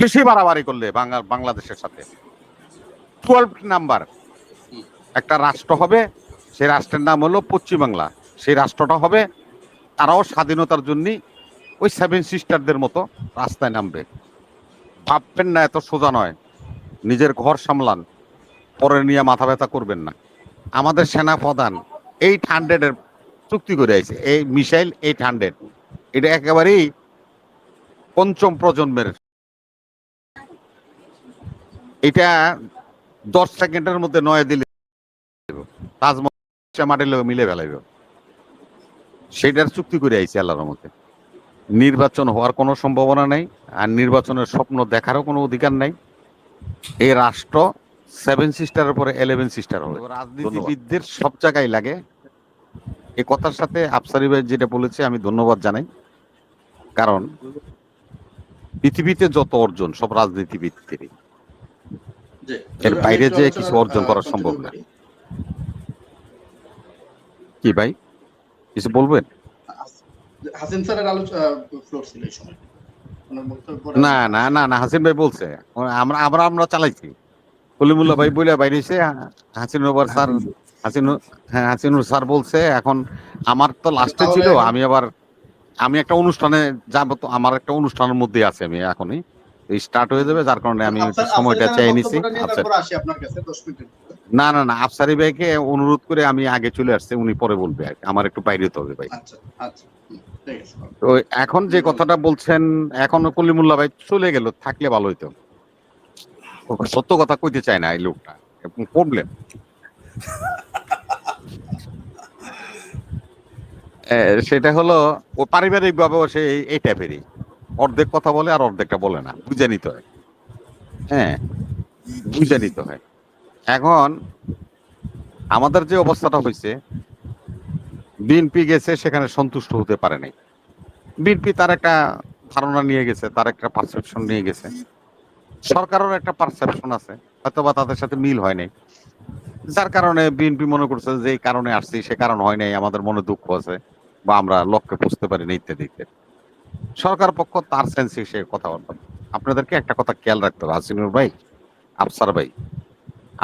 বেশি বাড়াবাড়ি করলে বাংলা, বাংলাদেশের সাথে। টুয়েলভ নাম্বার একটা রাষ্ট্র হবে, সেই রাষ্ট্রের নাম হলো পশ্চিমবাংলা। সেই রাষ্ট্রটা হবে তারাও স্বাধীনতার জন্য ওই সেভেন সিস্টারদের মতো রাস্তায় নামবে। ভাববেন না, এত সোজা নয়। নিজের ঘর সামলান। পরে নিয়ে মাথা ব্যথা করবেন না। আমাদের সেনা প্রধান এইট হান্ড্রেডের চুক্তি করে আছে এই মিসাইল এইট হান্ড্রেড এটা একেবারেই পঞ্চম প্রজন্মের এটা দশ সেকেন্ডের মধ্যে নয় দিলে তাজমহল মাটির লোক মিলে ফেলাইব। সেটার চুক্তি করে আইছে আল্লাহর মধ্যে নির্বাচন হওয়ার কোনো সম্ভাবনা নেই আর নির্বাচনের স্বপ্ন দেখারও কোনো অধিকার নাই। এই রাষ্ট্র সেভেন সিস্টারের পরে ইলেভেন সিস্টার হবে। রাজনীতিবিদদের সব জায়গায় লাগে। এই কথার সাথে আফসারি ভাই যেটা বলেছে আমি ধন্যবাদ জানাই। কারণ পৃথিবীতে যত অর্জন সব রাজনীতিবিদদেরই। এর বাইরে যে কিছু অর্জন করা সম্ভব না। কি ভাই? কিছু বলবেন? হাসিন স্যারের আলোচনা ফ্লোর ছিল এই সময়। না না না না হাসিন ভাই বলছে। আমরা আমরা আমরা চালাইছি। কলিমুল্লাহ ভাই বলে বাইরেছে হাসিন ওবার স্যার হাসিন হ্যাঁ হাসিনুর স্যার বলছে এখন আমার তো লাস্টে ছিল আমি আবার আমি একটা অনুষ্ঠানে যাব তো আমার একটা অনুষ্ঠানের মধ্যে আছে আমি এখনই। স্টার্ট হয়ে যাবে যার কারণে আমি সময়টা চাই নিছি। আচ্ছা। আপনার কাছে 10 মিনিটের মধ্যে। না না না আফসারি ভাইকে অনুরোধ করে আমি আগে চলে আসছে উনি পরে বলবে আমার একটু বাইরে হতে হবে ভাই। আচ্ছা আচ্ছা তো এখন যে কথাটা বলছেন এখন কলিমুল্লাহ ভাই চলে গেল থাকলে ভালো হইতো। সত্য কথা কইতে চায় না এই লোকটা প্রবলেম সেটা হলো ও পারিবারিক ভাবে সে এই টাইপেরই অর্ধেক কথা বলে আর অর্ধেকটা বলে না, বুঝে নিতে হয়। হ্যাঁ বুঝে নিতে হয়। এখন আমাদের যে অবস্থাটা হয়েছে, বিএনপি গেছে, সেখানে সন্তুষ্ট হতে পারে নাই। বিএনপি তার একটা ধারণা নিয়ে গেছে, তার একটা পারসেপশন নিয়ে গেছে। সরকারের একটা পারসেপশন আছে, হয়তোবা তাদের সাথে মিল হয় নাই। যার কারণে বিএনপি মনে করছে যে কারণে আসছি, সে কারণ হয় নাই, আমাদের মনে দুঃখ আছে, বা আমরা লক্ষ্যে বুঝতে পারি না ইত্যাদি ইত্যাদি। সরকার পক্ষ তার সেন্সে সে কথা বলবেন আপনাদেরকে একটা কথা খেয়াল রাখতে হবে হাসিনুর ভাই, আফসার ভাই,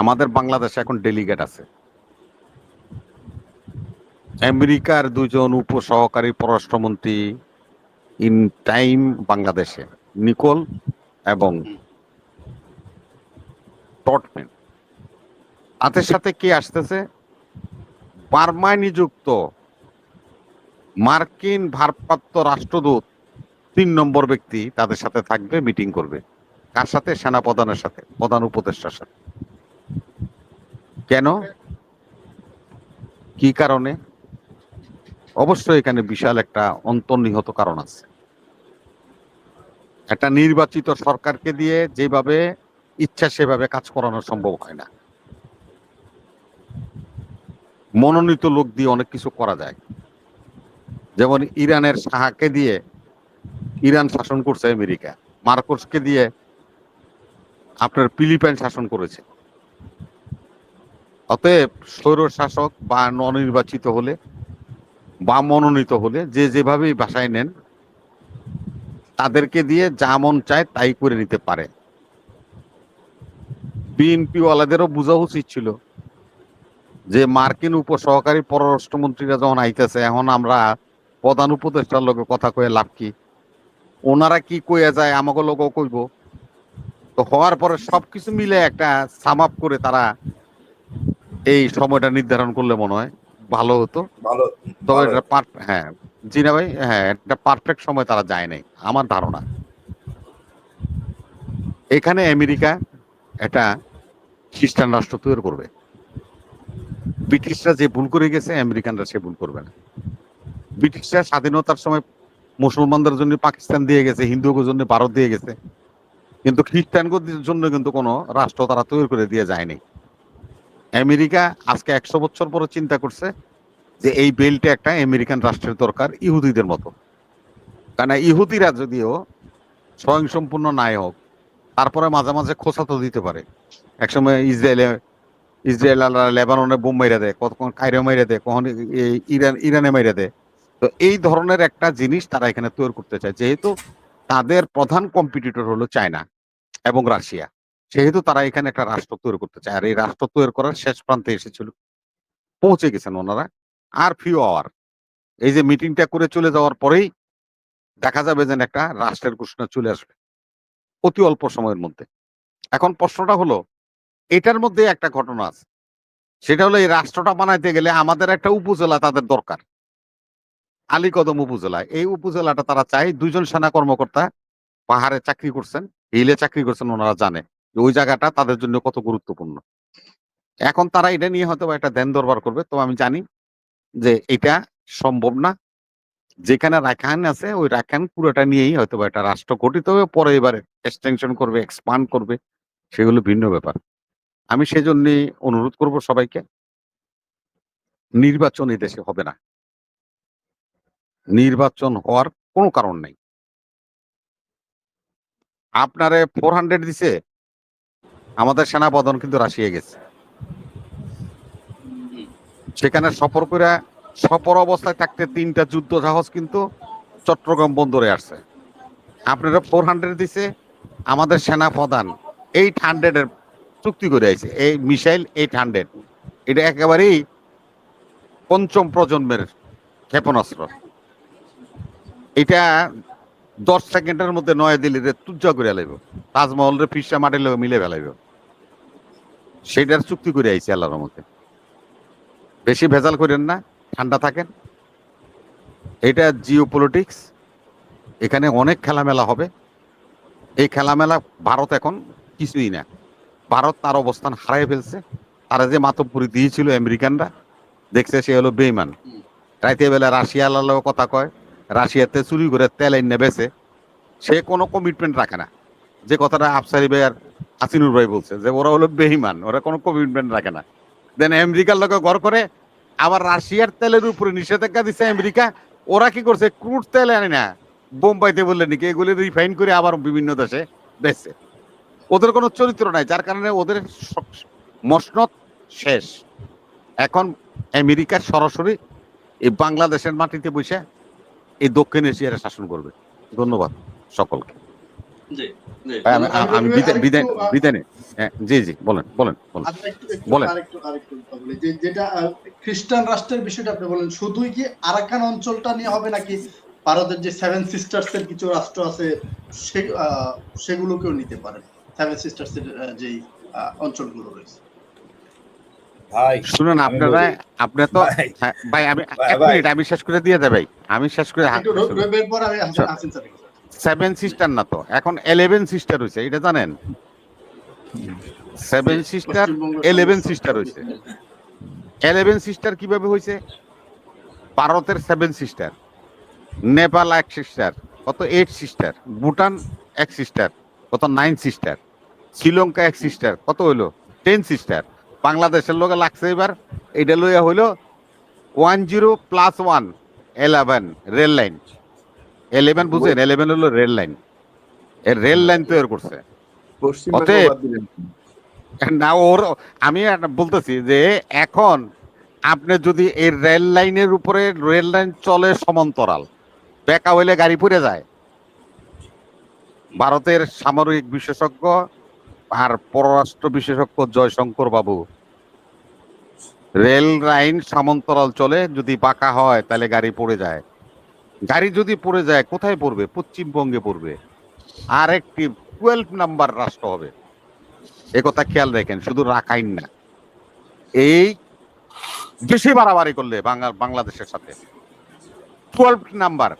আমাদের বাংলাদেশে এখন ডেলিগেট আছে। আমেরিকার দুজন উপ সহকারী পররাষ্ট্রমন্ত্রী ইন টাইম বাংলাদেশে, নিকোল এবং টটম্যান। তাদের সাথে কে আসতেছে? বার্মায় নিযুক্ত মার্কিন ভারপ্রাপ্ত রাষ্ট্রদূত তিন নম্বর ব্যক্তি তাদের সাথে থাকবে, মিটিং করবে। কার সাথে? সেনা প্রধানের সাথে, প্রধান উপদেষ্টার সাথে। কেন? কি কারণে? অবশ্যই এখানে বিশাল একটা অন্তর্নিহত কারণ আছে। একটা নির্বাচিত সরকারকে দিয়ে যেভাবে ইচ্ছা সেভাবে কাজ করানো সম্ভব হয় না। মনোনীত লোক দিয়ে অনেক কিছু করা যায়। যেমন ইরানের সাহাকে দিয়ে ইরান শাসন করছে আমেরিকা। মার্কোসকে দিয়ে আপনার ফিলিপাইন শাসন করেছে। অতএব স্বৈর শাসক বা ননির্বাচিত হলে বা মনোনীত হলে যে যেভাবেই বাসায় নেন, তাদেরকে দিয়ে যা মন চায় তাই করে নিতে পারে। বিএনপি ওয়ালাদেরও বোঝা উচিত ছিল যে মার্কিন উপসহকারী পররাষ্ট্রমন্ত্রীরা যখন আইতেছে, এখন আমরা প্রধান উপদেষ্টার লোকে কথা কয়ে লাভ কি? ওনারা কি কইয়া যায় আমাকে লোক কইব। তো হওয়ার পরে সবকিছু মিলে একটা সাম আপ করে তারা এই সময়টা নির্ধারণ করলে মনে হয় ভালো হতো। তবে হ্যাঁ জিনা ভাই হ্যাঁ একটা পারফেক্ট সময় তারা যায় নাই আমার ধারণা। এখানে আমেরিকা একটা খ্রিস্টান রাষ্ট্র তৈরি করবে। ব্রিটিশরা যে ভুল করে গেছে আমেরিকানরা সে ভুল করবে না। ব্রিটিশরা স্বাধীনতার সময় মুসলমানদের জন্য পাকিস্তান দিয়ে গেছে, হিন্দুদের জন্য ভারত দিয়ে গেছে। কিন্তু খ্রিস্টানদের জন্য কিন্তু কোনো রাষ্ট্র তারা তৈরি করে দিয়ে যায়নি। আমেরিকা আজকে একশো বছর পরে চিন্তা করছে যে এই বেলটা একটা আমেরিকান রাষ্ট্রের দরকার ইহুদিদের মতো। কারণ ইহুদিরা যদিও স্বয়ংসম্পূর্ণ নাই হোক তারপরে মাঝে মাঝে খোসা তো দিতে পারে। একসময় ইসরায়েলে, ইসরায়েল লেবাননে বোম মাইরা দেয়, কতক্ষণ কায়রে মাইরা দেয়, কখন ইরান, ইরানে মাইরা দেয়। তো এই ধরনের একটা জিনিস তারা এখানে তৈরি করতে চায়, যেহেতু তাদের প্রধান কম্পিটিটর হলো চায়না এবং রাশিয়া। সেহেতু তারা এখানে একটা রাষ্ট্র তৈরি করতে চায়, আর এই রাষ্ট্র তৈরি করার শেষ প্রান্তে এসেছিল, পৌঁছে গেছেন ওনারা। আর ফিউ আওয়ার এই যে মিটিংটা করে চলে যাওয়ার পরেই দেখা যাবে যেন একটা রাষ্ট্রের ঘোষণা চলে আসবে, অতি অল্প সময়ের মধ্যে। এখন প্রশ্নটা হলো, এটার মধ্যে একটা ঘটনা আছে, সেটা হলো এই রাষ্ট্রটা বানাইতে গেলে আমাদের একটা উপজেলা তাদের দরকার। আলীকদম উপজেলা এই উপজেলাটা তারা চায় দুইজন সেনা কর্মকর্তা পাহাড়ে চাকরি করছেন হিলে চাকরি করছেন ওনারা জানে ওই জায়গাটা তাদের জন্য কত গুরুত্বপূর্ণ। এখন তারা এটা নিয়ে হয়তো একটা ধ্যান দরবার করবে। তো আমি জানি যে এটা সম্ভব না। যেখানে রাখান আছে, ওই রাখান পুরোটা নিয়েই হয়তো একটা রাষ্ট্র গঠিত হবে পরে এবারে এক্সটেনশন করবে এক্সপান্ড করবে, সেগুলো ভিন্ন ব্যাপার। আমি সেজন্য অনুরোধ করব সবাইকে, নির্বাচন এই দেশে হবে না। নির্বাচন হওয়ার কোনো কারণ নাই। আপনারে ফোর হান্ড্রেড দিছে, আমাদের সেনা বদন কিন্তু রাশিয়া গেছে। সেখানে সফর করে, সফর অবস্থায় থাকতে তিনটা যুদ্ধ জাহাজ কিন্তু চট্টগ্রাম বন্দরে আসছে। আপনারা ফোর হান্ড্রেড দিছে, আমাদের সেনা প্রধান এইট হান্ড্রেডের চুক্তি করে আইছে, এই মিসাইল এইট হান্ড্রেড এটা একেবারেই পঞ্চম প্রজন্মের ক্ষেপণাস্ত্র। এটা দশ সেকেন্ডের মধ্যে নয়াদিল্লিতে তুজ্জা করে লাইব। তাজমহলের ফিসা মাটির লোক মিলে ফেলাইব। সেটার চুক্তি করে আইছে আল্লাহর মধ্যে বেশি ভেজাল করেন না, ঠান্ডা থাকেন। এটা জিও পলিটিক্স এখানে অনেক খেলামেলা হবে। এই খেলামেলা ভারত এখন কিছুই না। ভারত তার অবস্থান হারাই ফেলছে। তারা যে মাতব্বরি দিয়েছিল আমেরিকানরা, দেখছে সে হলো বেইমান। রাইতে বেলা রাশিয়া লালেও কথা কয়। রাশিয়াতে চুরি করে তেল এনে বেছে সে কোনো কমিটমেন্ট রাখে না। যে কথাটা আফসারি ভাই আর হাসিনুর ভাই বলছে, যে ওরা হলো বেহিমান ওরা কোনো কমিটমেন্ট রাখে না। দেন আমেরিকার লোকে ঘর করে, আবার রাশিয়ার তেলের উপরে নিষেধাজ্ঞা দিচ্ছে আমেরিকা, ওরা কি করছে? ক্রুড তেল আনে না। বোম্বাইতে বললে নাকি এগুলি রিফাইন করে আবার বিভিন্ন দেশে বেচছে। ওদের কোনো চরিত্র নাই, যার কারণে ওদের মসনদ শেষ। এখন আমেরিকার সরাসরি এই বাংলাদেশের মাটিতে বসে এই দক্ষিণ এশিয়ার শাসন করবে। ধন্যবাদ সকলকে। আমি বিদায় বিদায় জি জি বলেন বলেন বলেন যেটা খ্রিস্টান রাষ্ট্রের বিষয়টা আপনি বলেন শুধুই কি আরাকান অঞ্চলটা নিয়ে হবে নাকি ভারতের যে সেভেন সিস্টার্স এর কিছু রাষ্ট্র আছে সে আহ, সেগুলোকেও নিতে পারেন সেভেন সিস্টার্স এর যেই অঞ্চলগুলো রয়েছে। শুনুন আপনারা। আপনি তো ভাই, হ্যাঁ, আমি ভাই, এক মিনিট আমি শেষ করে দিয়ে দেয় ভাই। আমি শেষ করে। সেভেন সিস্টার না তো এখন ইলেভেন সিস্টার হয়েছে এটা জানেন? সেভেন সিস্টার সমস্ত- সিস্টার হয়েছে ইলেভেন সিস্টার কীভাবে হয়েছে ভারতের সেভেন সিস্টার নেপাল এক সিস্টার কত এইট সিস্টার ভুটান এক সিস্টার কত নাইন সিস্টার শ্রীলঙ্কা এক সিস্টার কত হইল? টেন সিস্টার বাংলাদেশের লোকে লাগছে এবার। এটা লইয়া হইল one zero plus one eleven rail line eleven বুঝেন এলেভেন হলো রেল লাইন এর রেল লাইন তৈরি করছে। অতএব- না ওর আমি একটা বলতেছি যে এখন আপনি যদি এই রেল লাইনের উপরে রেল লাইন চলে সমান্তরাল বেকা হইলে গাড়ি পড়ে যায়। ভারতের সামরিক বিশেষজ্ঞ আর পররাষ্ট্র বিশেষজ্ঞ জয়শঙ্কর বাবু। রেল লাইন সমান্তরাল চলে, যদি বাঁকা হয় তাহলে গাড়ি পড়ে যায়। গাড়ি যদি পড়ে যায়, কোথায় পড়বে? পশ্চিমবঙ্গে পড়বে। আর একটি টুয়েলভ নাম্বার রাষ্ট্র হবে। কথা খেয়াল রাখেন, শুধু রাখাইন না। এই বেশি বাড়াবাড়ি করলে বাংলা বাংলাদেশের সাথে। টুয়েলভ নাম্বার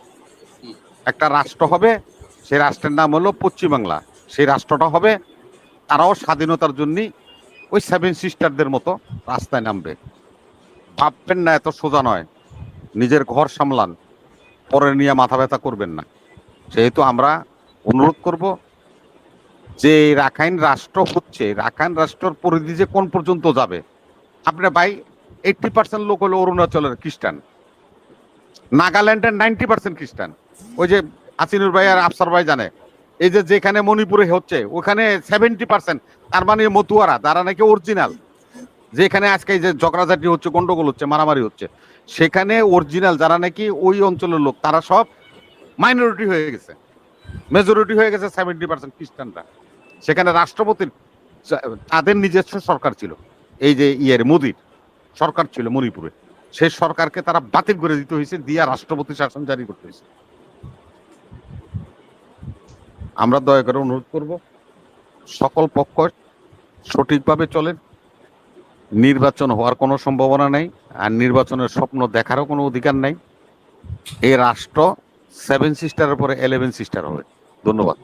একটা রাষ্ট্র হবে সেই রাষ্ট্রের নাম হলো পশ্চিমবাংলা। সেই রাষ্ট্রটা হবে তারাও স্বাধীনতার জন্য ওই সেভেন সিস্টারদের মতো রাস্তায় নামবে। ভাববেন না, এত সোজা নয়। নিজের ঘর সামলান। পরে নিয়ে মাথা ব্যথা করবেন না। সেহেতু আমরা অনুরোধ করব যে রাখাইন রাষ্ট্র হচ্ছে, রাখাইন রাষ্ট্রের পরিধি যে কোন পর্যন্ত যাবে? আপনার ভাই এইটটি পার্সেন্ট লোক হলো অরুণাচলের খ্রিস্টান। নাগাল্যান্ডের নাইনটি পার্সেন্ট খ্রিস্টান। ওই যে আসিনুর ভাই আর আফসার ভাই জানে এই যে যেখানে মণিপুরে হচ্ছে, ওখানে সেভেন্টি পার্সেন্ট তার মানে মতুয়ারা, তারা নাকি অরিজিনাল যেখানে আজকে যে ঝগড়াঝাটি হচ্ছে, গন্ডগোল হচ্ছে, মারামারি হচ্ছে, সেখানে অরিজিনাল যারা নাকি ওই অঞ্চলের লোক, তারা সব মাইনরিটি হয়ে গেছে। মেজরিটি হয়ে গেছে সেভেন্টি পার্সেন্ট খ্রিস্টানরা। সেখানে রাষ্ট্রপতির তাদের নিজস্ব সরকার ছিল। এই যে ইয়ের মোদির সরকার ছিল মণিপুরে। সেই সরকারকে তারা বাতিল করে দিতে হয়েছে, দিয়া রাষ্ট্রপতি শাসন জারি করতে হয়েছে। আমরা দয়া করে অনুরোধ করব, সকল পক্ষ সঠিকভাবে চলেন নির্বাচন হওয়ার কোনো সম্ভাবনা নেই, আর নির্বাচনের স্বপ্ন দেখারও কোনো অধিকার নেই। এই রাষ্ট্র সেভেন সিস্টারের পরে এলেভেন সিস্টার হবে। ধন্যবাদ।